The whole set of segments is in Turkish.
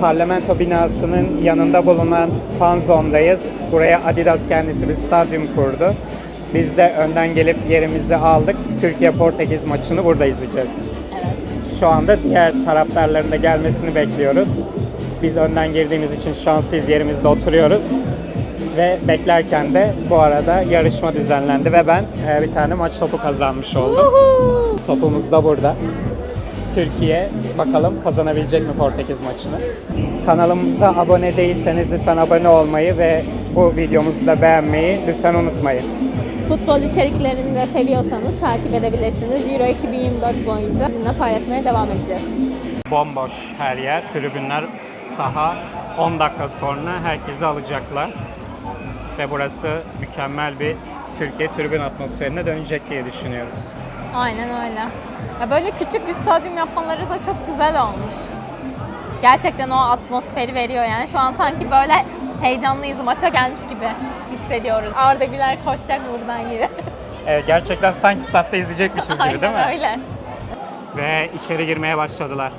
parlamento binasının yanında bulunan fan zondayız. Buraya Adidas kendisi bir stadyum kurdu. Biz de önden gelip yerimizi aldık. Türkiye-Portekiz maçını burada izleyeceğiz. Şu anda diğer taraftarların da gelmesini bekliyoruz. Biz önden girdiğimiz için şanslıyız yerimizde oturuyoruz. Ve beklerken de bu arada yarışma düzenlendi ve ben e, bir tane maç topu kazanmış oldum. Topumuz da burada. Türkiye bakalım kazanabilecek mi Portekiz maçını. Kanalımıza abone değilseniz lütfen abone olmayı ve bu videomuzu da beğenmeyi lütfen unutmayın. Futbol içeriklerini de seviyorsanız takip edebilirsiniz. Euro 2024 boyunca sizinle paylaşmaya devam edeceğiz. Bomboş her yer. Tribünler saha 10 dakika sonra herkesi alacaklar. Ve burası mükemmel bir Türkiye tribün atmosferine dönecek diye düşünüyoruz. Aynen öyle. Ya böyle küçük bir stadyum yapmaları da çok güzel olmuş. Gerçekten o atmosferi veriyor yani. Şu an sanki böyle heyecanlıyız, maça gelmiş gibi hissediyoruz. Arda Güler koşacak buradan gibi. Evet, gerçekten sanki statta izleyecekmişiz gibi değil mi? Aynen öyle. Ve içeri girmeye başladılar.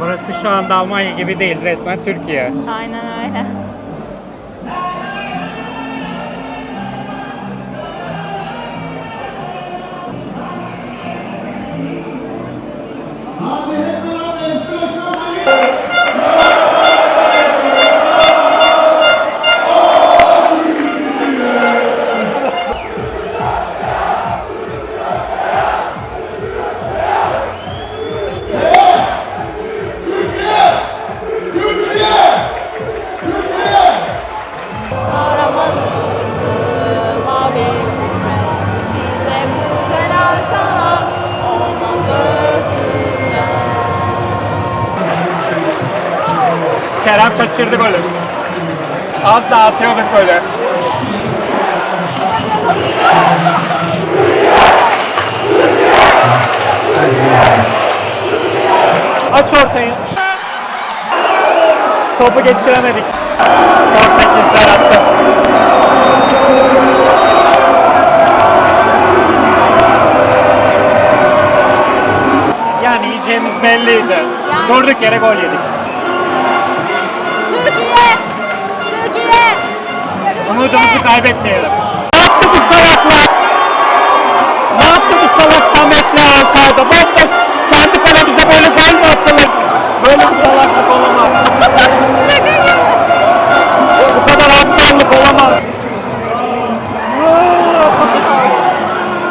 Burası şu anda Almanya gibi değil, resmen Türkiye. Aynen öyle. Kerem kaçırdı golü. Az daha atıyorduk golü. Aç ortayı. Topu geçiremedik. Portekizler attı. Yani yiyeceğimiz belliydi. Durduk yere gol yedik. Umudumuzu kaybetmeyelim. Ne yaptı bu salaklar? Ne yaptı bu salak Samet'le Altay'da? Bomboş kendi kalemize böyle gol mü atılır? Böyle bir salaklık olamaz. Bu kadar aptallık olamaz.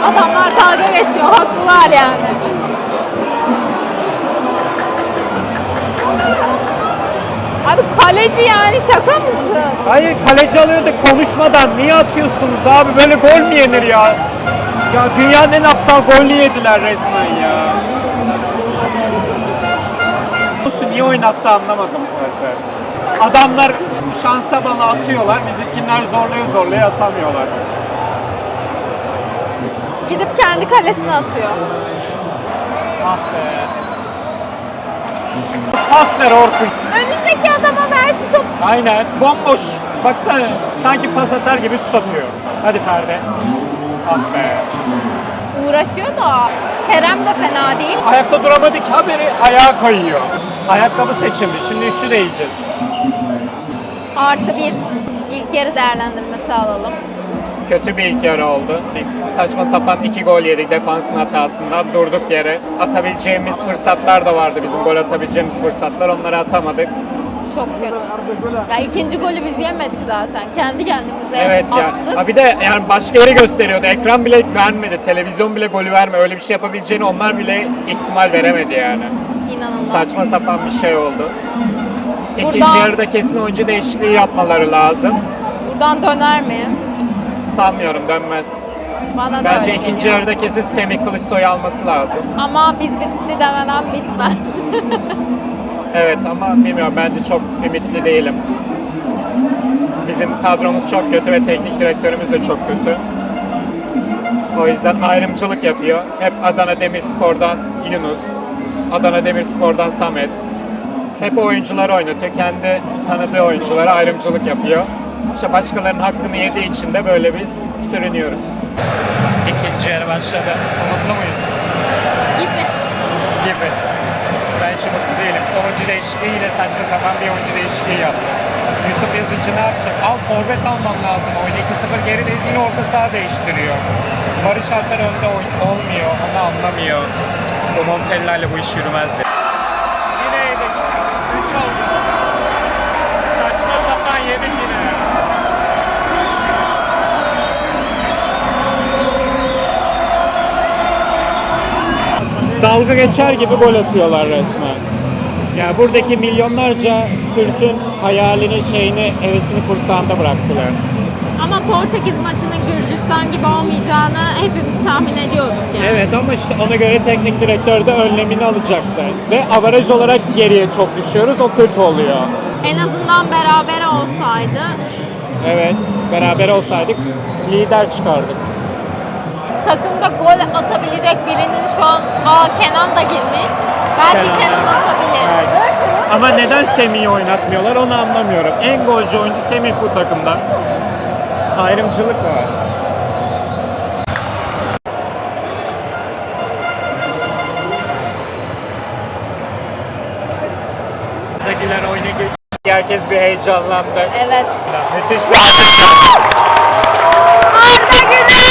Adamlar dalga geçiyor, haklılar yani. Abi kaleci yani şaka mısın? Hayır kaleci alıyordu konuşmadan. Niye atıyorsunuz abi? Böyle gol mü yenir ya? Ya dünyanın en aptal golünü yediler resmen ya. Nasıl niye oynattı anlamadım zaten. Adamlar şansa bana atıyorlar. Bizimkiler zorluyor zorluyor atamıyorlar. Gidip kendi kalesine atıyor. Ah be. Pas ver Orkun. Önündeki adama ver şu topu. Aynen. Bomboş. Baksana. Sanki pas atar gibi şut atıyor. Hadi Ferdi. Ah be. Uğraşıyor da. Kerem de fena değil. Ayakta duramadık haberi ayağa kayıyor. Ayakkabı seçildi. Şimdi üçü de yiyeceğiz. Artı bir. İlk yarı değerlendirmesi alalım. Kötü bir ilk yarı oldu. Saçma sapan iki gol yedik defansın hatasından. Durduk yere. Atabileceğimiz fırsatlar da vardı bizim gol atabileceğimiz fırsatlar. Onları atamadık. Çok kötü. Ya ikinci golü biz yemedik zaten. Kendi kendimize Evet ya. attık. Ha bir de yani başka yeri gösteriyordu. Ekran bile vermedi. Televizyon bile golü verme. Öyle bir şey yapabileceğini onlar bile ihtimal veremedi yani. İnanılmaz. Saçma sapan bir şey oldu. İkinci Buradan- yarıda kesin oyuncu değişikliği yapmaları lazım. Buradan döner mi? Sanmıyorum dönmez. Bana da Bence öyle ikinci geliyor. yarıda kesin Semih Kılıçsoy'u alması lazım. Ama biz bitti demeden bitmez. Evet ama bilmiyorum bence çok ümitli değilim. Bizim kadromuz çok kötü ve teknik direktörümüz de çok kötü. O yüzden ayrımcılık yapıyor. Hep Adana Demirspor'dan Yunus, Adana Demirspor'dan Samet. hep oyuncular oynatıyor. Kendi tanıdığı oyunculara ayrımcılık yapıyor. İşte başkalarının hakkını yediği için de böyle biz sürünüyoruz. İkinci yarı başladı. Umutlu muyuz? Gibi. Gibi. Ben hiç mutlu değilim. Oyuncu değişikliği yine saçma sapan bir oyuncu değişikliği yaptı. Yusuf Yazıcı ne yapacak? Al forvet alman lazım oyunu. 2-0 gerideyiz yine orta saha değiştiriyor. Barış Alper önde olmuyor. Onu anlamıyor. Bu Montella ile bu iş yürümez. Yine yedik. 3 oldu. Dalga geçer gibi gol atıyorlar resmen. Ya buradaki milyonlarca Türk'ün hayalini, şeyini, hevesini kursağında bıraktılar. Ama Portekiz maçının Gürcistan gibi olmayacağını hepimiz tahmin ediyorduk yani. Evet ama işte ona göre teknik direktör de önlemini alacaktı. Ve avaraj olarak geriye çok düşüyoruz, o kötü oluyor. En azından beraber olsaydı Evet, beraber olsaydık lider çıkardık. Takımda gol atabilecek birinin şu an Aa Kenan da girmiş. Belki Kenan, Kenan, atabilir. Evet. Ama neden Semih'i oynatmıyorlar onu anlamıyorum. En golcü oyuncu Semih bu takımda. Ayrımcılık var. Buradakiler oyuna geç. Herkes bir heyecanlandı. Evet. Müthiş bir... Arda Güler!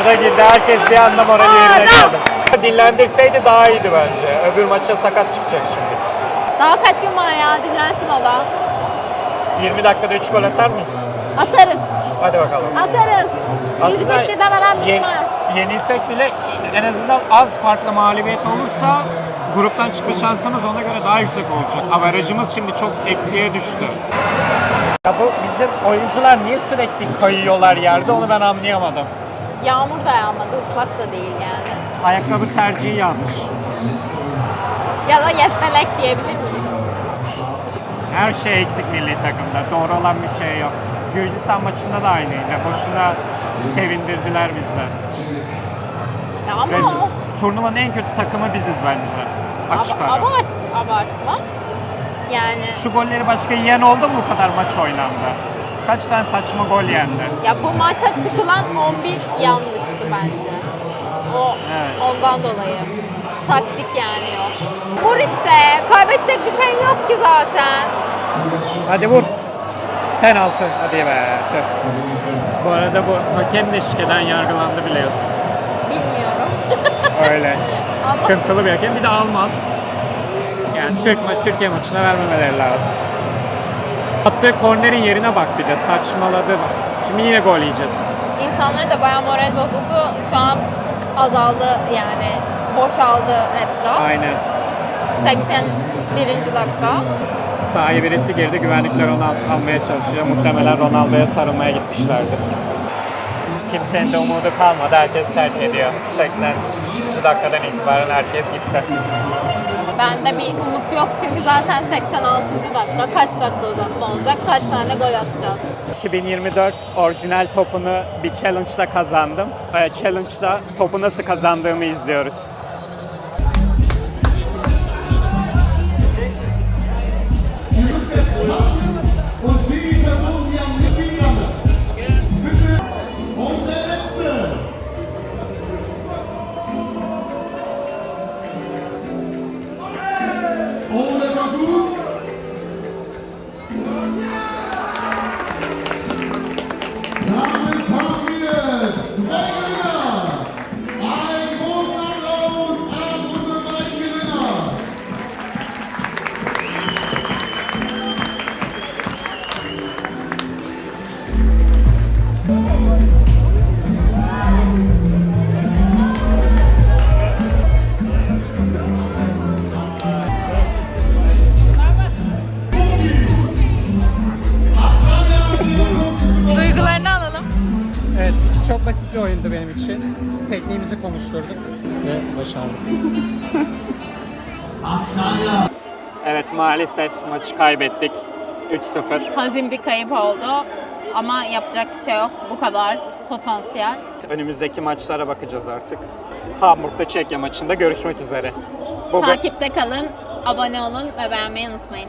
Arda girdi. Herkes bir anda morali yerine geldi. Dinlendirseydi daha iyiydi bence. Öbür maça sakat çıkacak şimdi. Daha kaç gün var ya dinlensin o da. 20 dakikada 3 gol atar mıyız? Atarız. Hadi bakalım. Atarız. Biz bitti demeden ye- bitmez. yenilsek bile en azından az farklı mağlubiyet olursa gruptan çıkma şansımız ona göre daha yüksek olacak. Averajımız şimdi çok eksiye düştü. Ya bu bizim oyuncular niye sürekli kayıyorlar yerde onu ben anlayamadım. Yağmur da yağmadı, ıslak da değil yani. Ayakkabı tercihi yanlış. Ya da yetenek diyebilir miyiz? Her şey eksik milli takımda. Doğru olan bir şey yok. Gürcistan maçında da aynıydı. Boşuna sevindirdiler bizi. Ya ama o turnuvanın en kötü takımı biziz bence. Açık ab- ara. abart, abartma. Yani Şu golleri başka yiyen oldu mu bu kadar maç oynandı? Kaç tane saçma gol yendi? ya bu maça çıkılan 11 yanlıştı bence. O Evet. ondan dolayı. Taktik yani yok. Vur işte. Kaybedecek bir şey yok ki zaten. Hadi vur. Penaltı. Hadi be. Tüh. Bu arada bu hakem de şikeden yargılandı biliyorsun. Bilmiyorum. Öyle. Ama- Sıkıntılı bir hakem. Bir de Alman. Yani Türk ma- Türkiye maçına vermemeleri lazım. Attığı kornerin yerine bak bir de. Saçmaladı. Şimdi yine gol yiyeceğiz. İnsanların da bayağı moral bozuldu. Şu an azaldı yani. Boşaldı etraf. Aynen. 81. dakika. Sahaya birisi girdi. Güvenlikler onu al- almaya çalışıyor. Muhtemelen Ronaldo'ya sarılmaya gitmişlerdir. Kimsenin de umudu kalmadı. Herkes terk ediyor. 80. dakikadan itibaren herkes gitti. Bende bir umut yok çünkü zaten 86. dakika. Kaç dakika uzatma olacak? Kaç tane gol atacağız? 2024 orijinal topunu bir challenge'da kazandım. Ee, challenge'da topu nasıl kazandığımı izliyoruz. Thomas Konuşturduk ve başardık. evet, maalesef maçı kaybettik. 3-0. Hazin bir kayıp oldu. Ama yapacak bir şey yok. Bu kadar potansiyel. Önümüzdeki maçlara bakacağız artık. Hamburg'da Çekya maçında görüşmek üzere. Bu, Takipte kalın, abone olun ve beğenmeyi unutmayın.